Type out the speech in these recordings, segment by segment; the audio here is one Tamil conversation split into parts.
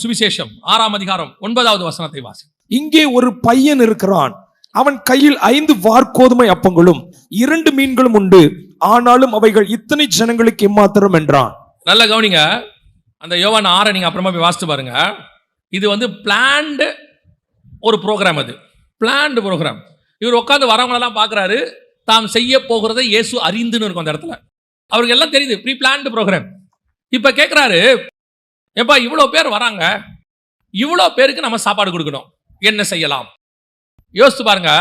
சுவிசேஷம் ஆறாம் அதிகாரம் ஒன்பதாவது வசனத்தை வாசி இங்கே ஒரு பையன் இருக்கிறான். அவன் கையில் ஐந்து வார்கோதுமை அப்பங்களும் இரண்டு மீன்களும் உண்டு. ஆனாலும் அவைகள் இத்தனை ஜனங்களுக்கு எம்மாத்திரம் என்றான். நல்ல கவனிங்க. அந்த யோவான் ஆறை நீங்க அப்புறமா போய் வாசித்து பாருங்க. இது வந்து பிளான்டு ஒரு ப்ரோக்ராம் அது. பிளான்டு ப்ரோக்ராம் இவர் உட்காந்து வரவங்களெல்லாம் பார்க்குறாரு. தாம் செய்ய போகிறதை இயேசு அறிந்துன்னு இருக்கும் அந்த இடத்துல. அவருக்கு எல்லாம் தெரியுது. ப்ரீ பிளான்டு ப்ரோக்ராம் இப்போ கேட்குறாரு எப்பா இவ்வளோ பேர் வராங்க. இவ்வளோ பேருக்கு நம்ம சாப்பாடு கொடுக்கணும். என்ன செய்யலாம்? யோசித்து பாருங்க.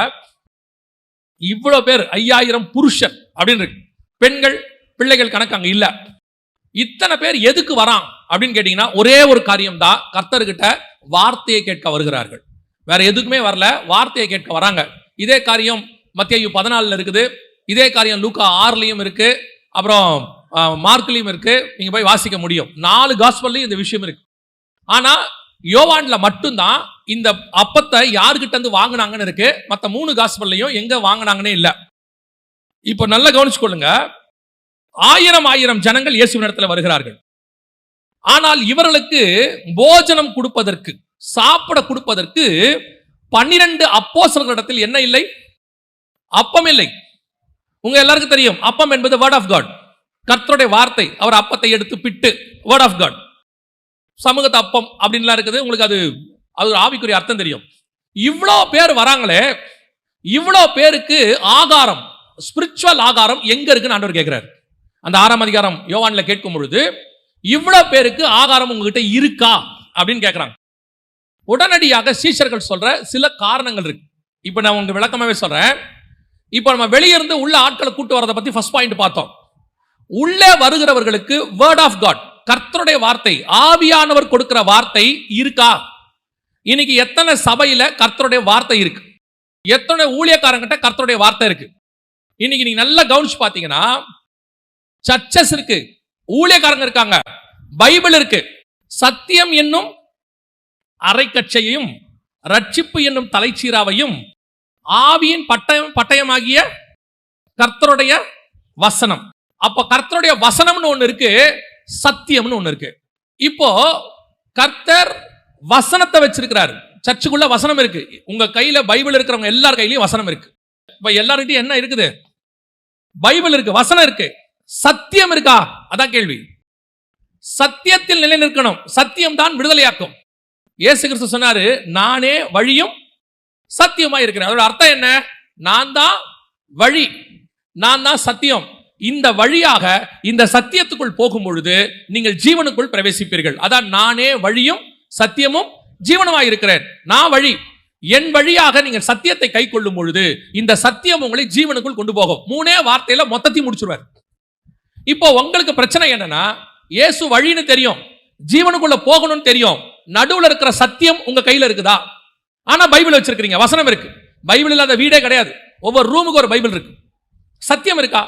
இவ்வளோ பேர் ஐயாயிரம் புருஷன் அப்படின்னு இருக்கு. பெண்கள் பிள்ளைகள் கணக்கு அங்கே இல்லை. இத்தனை பேர் எதுக்கு வரான் அப்படின்னு கேட்டிங்கன்னா ஒரே ஒரு காரியம் தான் கர்த்தர்கிட்ட வார்த்தையை கேட்க வருகிறார்கள். வேற எதுக்குமே வரல. வார்த்தையை கேட்க வராங்க. இதே காரியம் மத்திய பதினாலில் இருக்குது. இதே காரியம் லூக்கா ஆறுலையும் இருக்கு. அப்புறம் மார்க்லையும் இருக்கு. நீங்க போய் வாசிக்க முடியும். நாலு காஸ்பல்லையும் இந்த விஷயம் இருக்கு. ஆனா யோவான்ல மட்டும்தான் இந்த அப்பத்தை யாருக்கிட்டேருந்து இருந்து வாங்குனாங்கன்னு இருக்கு. மற்ற மூணு காஸ்பல்லையும் எங்க வாங்கினாங்கன்னே இல்லை. இப்போ நல்லா கவனிச்சுக்கொள்ளுங்க. ஆயிரம் ஆயிரம் ஜனங்கள் இயேசுவினிடத்தில் வருகிறார்கள். ஆனால் இவர்களுக்கு போஜனம் கொடுப்பதற்கு சாப்பிட கொடுப்பதற்கு பன்னிரண்டு அப்போஸ்தலர்களிடத்தில் என்ன இல்லை? அப்பம் இல்லை. உங்க எல்லாருக்கும் தெரியும். அப்பம் என்பது வேர்ட் ஆஃப் காட் கர்த்தருடைய வார்த்தை அவர் அப்பத்தை எடுத்து பிட்டு வேர்ட் ஆஃப் காட் சமூகத்து அப்பம் அப்படின்லாம் இருக்குது. உங்களுக்கு அது அது ஒரு ஆவிக்குரிய அர்த்தம் தெரியும். இவ்வளோ பேர் வராங்களே இவ்வளோ பேருக்கு ஆகாரம் ஸ்பிரிச்சுவல் ஆகாரம் எங்க இருக்குன்னு ஆண்டவர் கேட்கிறார். அந்த ஆறாம் அதிகாரம் யோவான்ல கேட்கும் பொழுது இவ்வளோ பேருக்கு ஆகாரம் உங்ககிட்ட இருக்கா அப்படின்னு கேட்குறாங்க. உடனடியாக சீஷர்கள் சொல்ற சில காரணங்கள் இருக்கு. இப்போ நான் உங்களுக்கு விளக்கமாகவே சொல்றேன். இப்போ நம்ம வெளியே இருந்து உள்ள ஆட்களை கூட்டு வரதை பத்தி ஃபர்ஸ்ட் பாயிண்ட் பார்த்தோம். உள்ளே வருகிறவர்களுக்கு வேர்ட் ஆஃப் காட் கர்த்தருடைய வார்த்தை ஆவியானவர் கொடுக்கிற வார்த்தை இருக்கா? இன்னைக்கு எத்தனை சபையில கர்த்தருடைய வார்த்தை இருக்கு? எத்தனை ஊழியக்காரங்கிட்ட கர்த்தருடைய வார்த்தை இருக்கு? இன்னைக்கு நீங்க நல்லா கவனிச்சு பாத்தீங்கன்னா சர்ச்சஸ் இருக்கு ஊழியக்காரங்க இருக்காங்க பைபிள் இருக்கு சத்தியம் என்னும் அரைக்கச்சையையும் ரட்சிப்பு என்னும் தலைச்சீராவையும் ஆவியின் பட்டயம் பட்டயமாகிய கர்த்தருடைய வசனம். அப்ப கர்த்தருடைய வசனம்னு ஒண்ணு இருக்கு சத்தியம்னு ஒண்ணு இருக்கு. இப்போ கர்த்தர் வசனத்தை வச்சிருக்கிறாரு. சர்ச்சுக்குள்ள வசனம் இருக்கு. உங்க கையில பைபிள் இருக்கிறவங்க எல்லார் கையிலயும் வசனம் இருக்கு. இப்ப எல்லார்கிட்டயும் என்ன இருக்குது? பைபிள் இருக்கு வசனம் இருக்கு. சத்தியம் இருக்கா? அதான் கேள்வி. சத்தியத்தில் நிலை நிற்கணும். சத்தியம் தான் விடுதலையாக்கும். இயேசு கிறிஸ்து சொன்னாரு நானே வழியும் சத்தியமா இருக்கிறேன். அதோட அர்த்தம் என்ன? நான் தான் வழி. நான் தான் சத்தியம். இந்த வழியாக இந்த சத்தியத்துக்குள் போகும் பொழுது நீங்கள் ஜீவனுக்குள் பிரவேசிப்பீர்கள். அதான் நானே வழியும் சத்தியமும் ஜீவனமாக இருக்கிறேன். நான் வழி. என் வழியாக நீங்கள் சத்தியத்தை கை கொள்ளும் பொழுது இந்த சத்தியம் உங்களை ஜீவனுக்குள் கொண்டு போகும். மூணே வார்த்தையில மொத்தத்தையும் முடிச்சிருவார். இப்போ உங்களுக்கு பிரச்சனை என்னன்னா இயேசு வழின்னு தெரியும். ஜீவனுக்குள்ள போகணும்னு தெரியும். நடுவில் இருக்கிற சத்தியம் உங்க கையில இருக்குதா? ஆனா பைபிள் வச்சிருக்கீங்க வசனம் இருக்கு. பைபிள் இல்லாத வீடே கிடையாது. ஒவ்வொரு ரூமுக்கு ஒரு பைபிள் இருக்கு. சத்தியம் இருக்கா?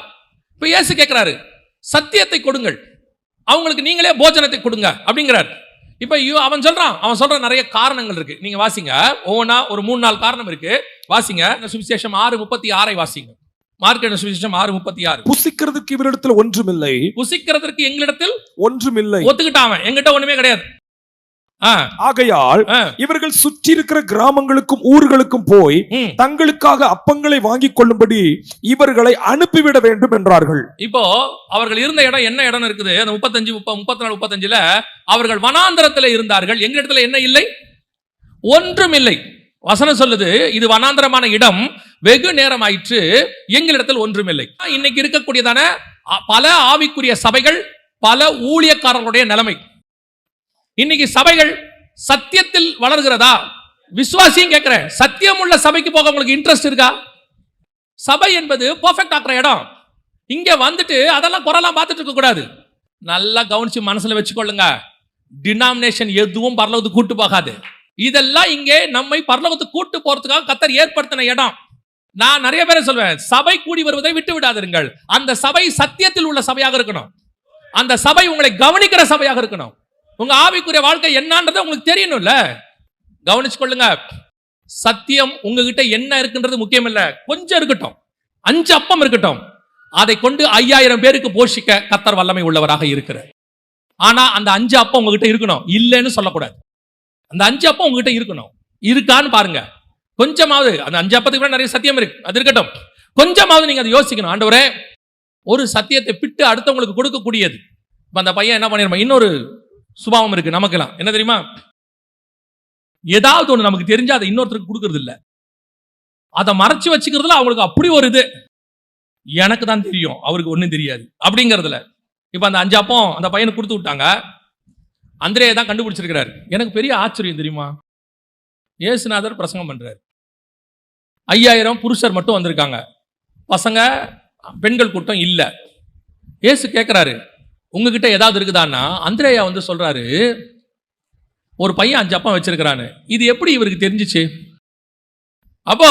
இப்ப இயேசு கேட்கிறாரு சத்தியத்தை கொடுங்கள். அவங்களுக்கு நீங்களே போஜனத்தை கொடுங்க அப்படிங்கிறார். இப்ப இவ- அவன் சொல்றான் அவன் சொல்ற நிறைய காரணங்கள் இருக்கு. நீங்க வாசிங்க. ஒவ்வொன்றா ஒரு மூணு நாலு காரணம் இருக்கு. வாசிங்க. சுவிசேஷம் ஆறு முப்பத்தி ஆறை வாசிங்க. மார்க்கெட் சுவிசேஷம் ஆறு முப்பத்தி ஆறு. புசிக்கிறதுக்கு இவரிடத்தில் ஒன்றுமில்லை. புசிக்கிறதற்கு எங்களிடத்தில் ஒன்றுமில்லை. ஒத்துக்கிட்டான் அவன். எங்கிட்ட ஒண்ணுமே கிடையாது. ஆகையால் இவர்கள் சுற்றி இருக்கிற கிராமங்களுக்கும் ஊர்களுக்கும் போய். தங்களுக்காக அப்பங்களை வாங்கிக் கொள்ளும்படி இவர்களை அனுப்பிவிட வேண்டும் என்றார்கள். இப்போ அவர்கள் இருந்த இடம் என்ன இடம் இருக்குது? அந்த முப்பத்தஞ்சு முப்ப முப்பத்தி நாலு முப்பத்தஞ்சுல அவர்கள் வனாந்தரத்துல இருந்தார்கள். எங்க இடத்துல என்ன இல்லை? ஒன்றும் இல்லை. வசனம் சொல்லுது இது வனாந்தரமான இடம் வெகு நேரம் ஆயிற்று எங்களிடத்தில் ஒன்றுமில்லை இன்னைக்கு இருக்கக்கூடியதான பல ஆவிக்குரிய சபைகள் பல ஊழியக்காரர்களுடைய நிலைமை. இன்னைக்கு சபைகள் சத்தியத்தில் வளர்கிறதா? விசுவாசியும் கேட்கிறேன். சத்தியம் உள்ள சபைக்கு போக உங்களுக்கு இன்ட்ரெஸ்ட் இருக்கா? சபை என்பது பர்ஃபெக்ட் ஆக்குற இடம். இங்க வந்துட்டு அதெல்லாம் குறைலாம் பார்த்துட்டு இருக்க கூடாது. நல்லா கவனிச்சு மனசுல வச்சுக்கொள்ளுங்க. டினாமினேஷன் எதுவும் பரலோகத்துக்கு கூட்டு போகாது. இதெல்லாம் இங்கே நம்மை பரலோகத்துக்கு கூட்டு போறதுக்காக கத்தர் ஏற்படுத்தின இடம். நான் நிறைய பேரை சொல்வேன் சபை கூடி வருவதை விட்டு விடாதிருங்கள். அந்த சபை சத்தியத்தில் உள்ள சபையாக இருக்கணும். அந்த சபை உங்களை கவனிக்கிற சபையாக இருக்கணும். உங்க ஆவிக்குரிய வாழ்க்கை என்னன்றது உங்களுக்கு தெரியணும்ல? கவனிச்சு கொள்ளுங்க சத்தியம் உங்ககிட்ட என்ன இருக்குன்றது முக்கியம் இல்ல கொஞ்சம் இருக்கட்டும். அஞ்சு அப்பம் இருக்கட்டும். அதை கொண்டு ஐயாயிரம் பேருக்கு போஷிக்க கத்தர் வல்லமை உள்ளவராக இருக்கிறார். ஆனா அந்த அஞ்சு அப்பம் உங்ககிட்ட இருக்கணும். இல்லைன்னு சொல்லக்கூடாது. அந்த அஞ்சு அப்பம் உங்ககிட்ட இருக்கணும். இருக்கான்னு பாருங்க. கொஞ்சமாவது அந்த அஞ்சு அப்பத்துக்கு கூட நிறைய சத்தியம் இருக்கு. அது இருக்கட்டும். கொஞ்சமாவது நீங்க அதை யோசிக்கணும். ஆண்டவரே ஒரு சத்தியத்தை பிட்டு அடுத்தவங்களுக்கு கொடுக்கக்கூடியது. இப்போ அந்த பையன் என்ன பண்ணிருப்பான்? இன்னொரு சுபாவம் இருக்கு. நமக்கெல்லாம். என்ன தெரியுமா? ஏதாவது ஒன்று நமக்கு தெரிஞ்சா அதை இன்னொருத்தருக்கு கொடுக்கறது அதை மறைச்சு வச்சுக்கிறதுல அவங்களுக்கு அப்படி ஒரு இது. எனக்கு தான் தெரியும். அவருக்கு ஒன்றும் தெரியாது. அப்படிங்கிறதுல. இப்போ அந்த அஞ்சாப்பம் அந்த பையனுக்கு கொடுத்து விட்டாங்க. அந்திரேயை தான் கண்டுபிடிச்சிருக்கிறாரு. எனக்கு பெரிய ஆச்சரியம் தெரியுமா? இயேசுநாதர் பிரசங்கம் பண்ணுறாரு ஐயாயிரம் புருஷர் மட்டும் வந்திருக்காங்க. பசங்க பெண்கள் கூட்டம் இல்லை. இயேசு கேட்குறாரு உங்ககிட்ட ஏதாவது இருக்குதான்னா அந்திரேயா வந்து சொல்றாரு ஒரு பையன் அஞ்சு அப்பம் வச்சிருக்கிறான்னு. இது எப்படி இவருக்கு தெரிஞ்சிச்சு? அப்போ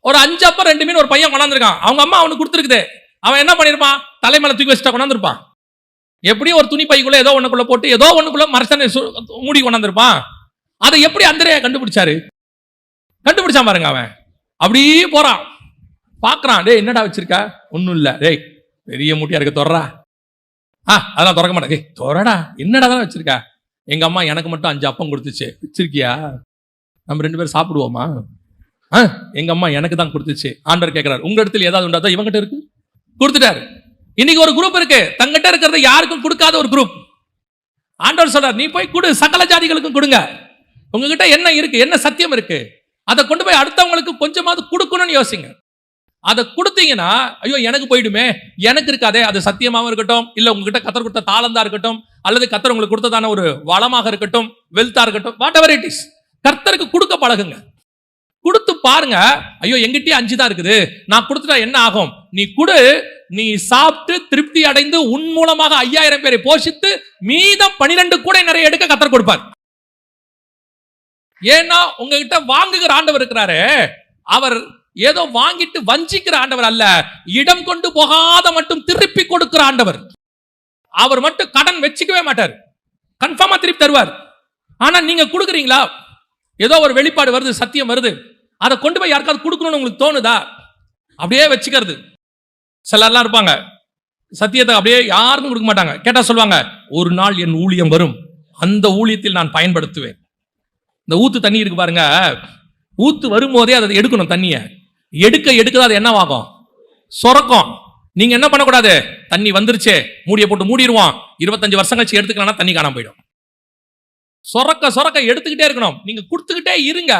ஒரு அஞ்சு அப்பம் ரெண்டு மீன் ஒரு பையன் கொண்டாந்துருக்கான். அவங்க அம்மா அவனுக்கு கொடுத்துருக்குது. அவன் என்ன பண்ணியிருப்பான் தலைமையில தூக்கி வச்சுட்டா கொண்டாந்துருப்பான். எப்படியும் ஒரு துணி பைக்குள்ள ஏதோ ஒண்ணுக்குள்ள போட்டு ஏதோ ஒண்ணுக்குள்ள மரசனை மூடி கொண்டாந்துருப்பான்? அதை எப்படி அந்திரேயா கண்டுபிடிச்சாரு? கண்டுபிடிச்சான் பாருங்க அவன். அப்படியே போறான். பார்க்குறான் டேய் என்னடா வச்சிருக்க? ஒன்றும் இல்ல. டேய் பெரிய மூட்டியா இருக்க தொடரா ஆ அதெல்லாம் திறக்க மாட்டேன். டேய் தொறடா. என்னடா தான் வச்சிருக்கா? எங்கள் அம்மா எனக்கு மட்டும் அஞ்சு அப்பம் கொடுத்துச்சு. வச்சிருக்கியா? நம்ம ரெண்டு பேரும் சாப்பிடுவோமா? ஆ எங்கள் அம்மா எனக்கு தான் கொடுத்துச்சு. ஆண்டவர் கேட்குறாரு உங்கள் இடத்துல ஏதாவது உண்டா? தான் இவங்ககிட்ட இருக்கு. கொடுத்துட்டாரு. இன்னைக்கு ஒரு குரூப் இருக்கு. தங்கிட்ட இருக்கிறத யாருக்கும் கொடுக்காத ஒரு குரூப் ஆண்டவர் சொல்றார் நீ போய் கொடு. சகல ஜாதிகளுக்கும் கொடுங்க. உங்ககிட்ட என்ன இருக்கு? என்ன சத்தியம் இருக்கு? அதை கொண்டு போய் அடுத்தவங்களுக்கு கொஞ்சமாவது கொடுக்கணும்னு யோசிங்க. அதை கொடுத்தீங்கன்னா ஐயோ எனக்கு போயிடுமே. எனக்கு இருக்காதே அது சத்தியமாகவும் இருக்கட்டும் இல்லை உங்ககிட்ட கத்தர் கொடுத்த தாளந்தா இருக்கட்டும் அல்லது கத்தர் உங்களுக்கு கொடுத்ததான ஒரு வளமாக இருக்கட்டும் வெல்த்தா இருக்கட்டும் வாட் எவர் இட் இஸ் கர்த்தருக்கு கொடுக்க பழகுங்க. கொடுத்து பாருங்க ஐயோ எங்கிட்டயே அஞ்சு தான் இருக்குது. நான் கொடுத்துட்டா என்ன ஆகும்? நீ கொடு நீ சாப்பிட்டு திருப்தி அடைந்து உன் மூலமாக ஐயாயிரம் பேரை போஷித்து மீதம் பனிரெண்டு கூட நிறைய எடுக்க கத்தர் கொடுப்பார். ஏன்னா உங்ககிட்ட வாங்குகிற ஆண்டவர் இருக்கிறாரு அவர் ஏதோ வாங்கிட்டு வஞ்சிக்கிற ஆண்டவர் அல்ல. இடம் கொண்டு போகாத மட்டும் திருப்பி கொடுக்கிற ஆண்டவர். அவர் மட்டும் கடன் வச்சுக்கவே மாட்டார். கன்ஃபார்மா திருப்பி தருவார். ஆனா நீங்க கொடுக்குறீங்களா? ஏதோ ஒரு வெளிப்பாடு வருது சத்தியம் வருது. அதை கொண்டு போய் யாருக்காவது கொடுக்கணும்னு உங்களுக்கு தோணுதா? அப்படியே வச்சுக்கிறது. சிலர்லாம் இருப்பாங்க. சத்தியத்தை அப்படியே யாருக்கும் கொடுக்க மாட்டாங்க. கேட்டா சொல்லுவாங்க ஒரு நாள் என் ஊழியம் வரும். அந்த ஊழியத்தில் நான் பயன்படுத்துவேன். இந்த ஊத்து தண்ணி இருக்கு பாருங்க. ஊத்து வரும்போதே அதை எடுக்கணும் தண்ணியை. எடுக்க எடுக்க அது என்னவாகும் சொரக்கும். நீங்க என்ன பண்ணக்கூடாது? தண்ணி வந்துருச்சே மூடியை போட்டு மூடிடுவோம் இருபத்தஞ்சு வருஷம் கழிச்சு எடுத்துக்கலாம் தண்ணி காணாம போயிடும். சொரக்க சொரக்க எடுத்துக்கிட்டே இருக்கணும். நீங்க கொடுத்துக்கிட்டே இருங்க.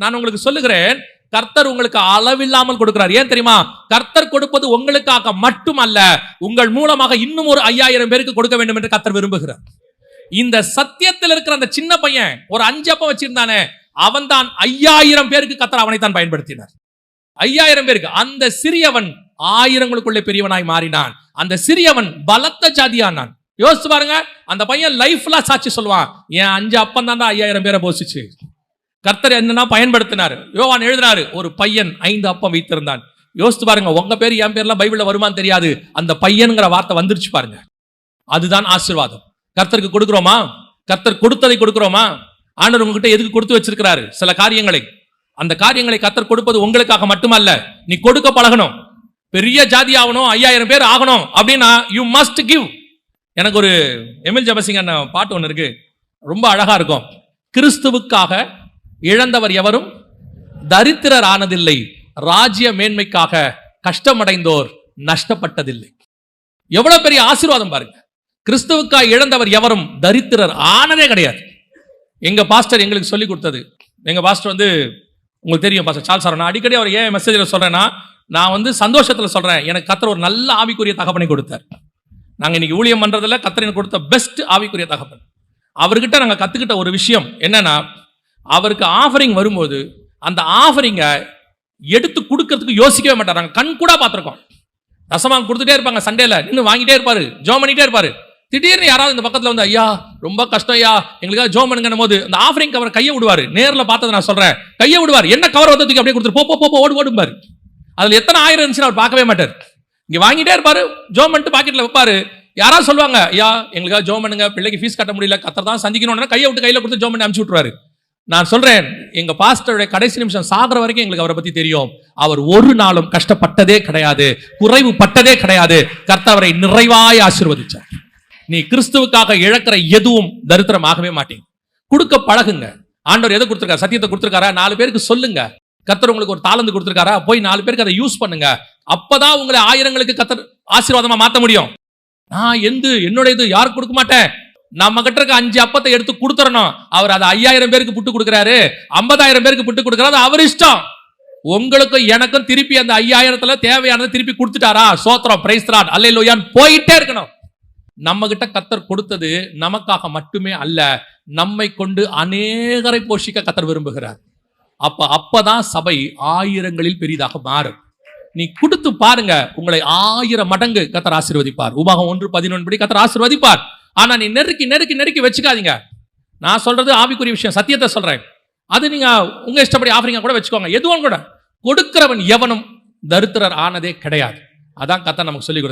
நான் உங்களுக்கு சொல்லுகிறேன் கர்த்தர் உங்களுக்கு அளவில்லாமல் கொடுக்கிறார். ஏன் தெரியுமா? கர்த்தர் கொடுப்பது உங்களுக்காக மட்டுமல்ல உங்கள் மூலமாக இன்னும் ஒரு ஐயாயிரம் பேருக்கு கொடுக்க வேண்டும் என்று கர்த்தர் விரும்புகிறார். இந்த சத்தியத்தில் இருக்கிற அந்த சின்ன பையன் ஒரு அஞ்சப்பம் வச்சிருந்தானே அவன் தான் ஐயாயிரம் பேருக்கு கத்தர் அவனை தான் பயன்படுத்தினார். ஐயாயிரம் பேருக்கு. அந்த சிறியவன் ஆயிரங்களுக்குள்ளே பெரியவனாய் மாறினான். அந்த சிறியவன் பலத்த ஜாதியானான் யோசிச்சு பாருங்க அந்த பையன் லைஃப்ல சாட்சி சொல்லுவான். என் அஞ்சு அப்பம் தான் ஐயாயிரம் பேரை போசிச்சு கர்த்தர் என்னன்னா பயன்படுத்தினாரு. யோவான் எழுதினாரு ஒரு பையன் ஐந்து அப்பம் வைத்திருந்தான். யோசித்து பாருங்க உங்க பேர் என் பேர்லாம் பைபிள்ல வருமானு தெரியாது. அந்த பையனுங்கிற வார்த்தை வந்துருச்சு பாருங்க. அதுதான் ஆசீர்வாதம். கர்த்தருக்கு கொடுக்குறோமா? கர்த்தர் கொடுத்ததை கொடுக்குறோமா? ஆண்டவர் உங்ககிட்ட எதுக்கு கொடுத்து வச்சிருக்கிறாரு? சில காரியங்களை. அந்த காரியங்களை கத்தர் கொடுப்பது உங்களுக்காக மட்டுமல்ல. நீ கொடுக்க பழகணும். பெரிய ஜாதி ஆகணும் ஐயாயிரம் பேர் ஆகணும் அப்படின்னா யூ மஸ்ட் கிவ் எனக்கு ஒரு எமில் ஜபசிங் அண்ணன் பாட்டு ஒன்று இருக்கு. ரொம்ப அழகா இருக்கும். கிறிஸ்துவுக்காக இழந்தவர் எவரும் தரித்திரர் ஆனதில்லை ராஜ்ய மேன்மைக்காக கஷ்டமடைந்தோர் நஷ்டப்பட்டதில்லை. எவ்வளவு பெரிய ஆசீர்வாதம் பாருங்க. கிறிஸ்துவுக்காக இழந்தவர் எவரும் தரித்திரர் ஆனதே கிடையாது. எங்க பாஸ்டர் எங்களுக்கு சொல்லி கொடுத்தது. எங்க பாஸ்டர் வந்து உங்களுக்கு தெரியும் பாச சால் சார். நான் அடிக்கடி அவர் ஏன் மெசேஜில் சொல்கிறேன்னா நான் வந்து சந்தோஷத்தில் சொல்கிறேன் எனக்கு கத்தர் ஒரு நல்ல ஆவிக்குரிய தகப்பனை கொடுத்தார். நாங்கள் இன்னைக்கு ஊழியம் பண்ணுறதில் கத்தரின் கொடுத்த பெஸ்ட் ஆவிக்குரிய தகப்பன். அவர்கிட்ட நாங்கள் கற்றுக்கிட்ட ஒரு விஷயம் என்னென்னா அவருக்கு ஆஃபரிங் வரும்போது அந்த ஆஃபரிங்கை எடுத்து கொடுக்கறதுக்கு யோசிக்கவே மாட்டார். நாங்கள் கண் கூட பார்த்துருக்கோம். தசமாக கொடுத்துட்டே இருப்பாங்க சண்டேல நின்று வாங்கிட்டே இருப்பாரு ஜோம் பண்ணிகிட்டே இருப்பாரு. திடீர்னு யாராவது இந்த பக்கத்தில் வந்து ஐயா ரொம்ப கஷ்டம் ஐயா. எங்களுக்காக ஜோம் பண்ணுங்கன்னும் போது அந்த ஆஃபரிங் கவர் கையை விடுவாரு. நேரில் பார்த்ததை நான் சொல்கிறேன் கையை விடுவார். என்ன கவர் வந்ததுக்கு அப்படியே கொடுத்துரு. போ போ, போ ஓடு ஓடும்பார். அதில் எத்தனை ஆயிரம் இருந்துச்சுன்னு அவர் பார்க்கவே மாட்டார். இங்கே வாங்கிட்டே இருப்பாரு. ஜோம் பண்ணிட்டு பாக்கெட்டில் வைப்பார். யாராவது சொல்லுவாங்க ஐயா எங்களுக்காக ஜோம் பண்ணுங்க. பிள்ளைக்கு ஃபீஸ் கட்ட முடியல. கத்தர் தான் சந்திக்கணும்னா கையை விட்டு கையில் கொடுத்து ஜோம் பண்ணி அனுப்பிச்சி விட்டுருவாரு. நான் சொல்றேன் எங்க பாஸ்டருடைய கடைசி நிமிஷம் சாகிற வரைக்கும் எங்களுக்கு அவரை பத்தி தெரியும். அவர் ஒரு நாளும் கஷ்டப்பட்டதே கிடையாது. குறைவு பட்டதே கிடையாது. கர்த்தர் அவரை நிறைவாய் ஆசிர்வதிச்சார். நீ கிறிஸ்துவுக்காக இழக்கிற எதுவும் தரித்திரமாகவே மாட்டீங்க கொடுக்க பழகுங்க. ஆண்டவர் எதை கொடுத்துருக்காரு? சத்தியத்தை கொடுத்துருக்காரா? நாலு பேருக்கு சொல்லுங்க. கத்தர் உங்களுக்கு ஒரு தாளந்து கொடுத்துருக்காரா? போய் நாலு பேருக்கு அதை யூஸ் பண்ணுங்க. அப்பதான் உங்களை ஆயிரங்களுக்கு கத்தர் ஆசீர்வாதமா மாற்ற முடியும். நான் எந்த என்னோட இது யாருக்கு கொடுக்க மாட்டேன்? நம்ம கிட்ட இருக்க அஞ்சு அப்பத்தை எடுத்து கொடுத்துடணும் அவர் அதை ஐயாயிரம் பேருக்கு புட்டு கொடுக்குறாரு. ஐம்பதாயிரம் பேருக்கு புட்டு கொடுக்குறாரு. அவர் இஷ்டம். உங்களுக்கும் எனக்கும் திருப்பி அந்த ஐயாயிரத்துல தேவையானதை திருப்பி கொடுத்துட்டாரா? சோத்திரம். பிரைஸ்தரான் அல்ல போயிட்டே இருக்கணும். நம்ம கிட்ட கத்தர் கொடுத்தது நமக்காக மட்டுமே அல்ல நம்மை கொண்டு அநேகரை போஷிக்க கத்தர் விரும்புகிறார். அப்ப அப்பதான் சபை ஆயிரங்களில் பெரிதாக மாறும். நீ கொடுத்து பாருங்க உங்களை ஆயிரம் மடங்கு கத்தர் ஆசிர்வதிப்பார். உபாகம் ஒன்று பதினொன்று படி கத்தர் ஆசிர்வதிப்பார். ஆனா நீ நெருக்கி நெருக்கி நெருக்கி வச்சுக்காதீங்க. நான் சொல்றது ஆவிக்குரிய விஷயம் சத்தியத்தை சொல்றேன். அது நீங்க உங்க இஷ்டப்படி ஆஃபரிங்க கூட வச்சுக்கோங்க. எதுவும் கூட. கொடுக்கிறவன் எவனும் தரித்திரர் ஆனதே கிடையாது. அதான் கத்தர் நமக்கு சொல்லி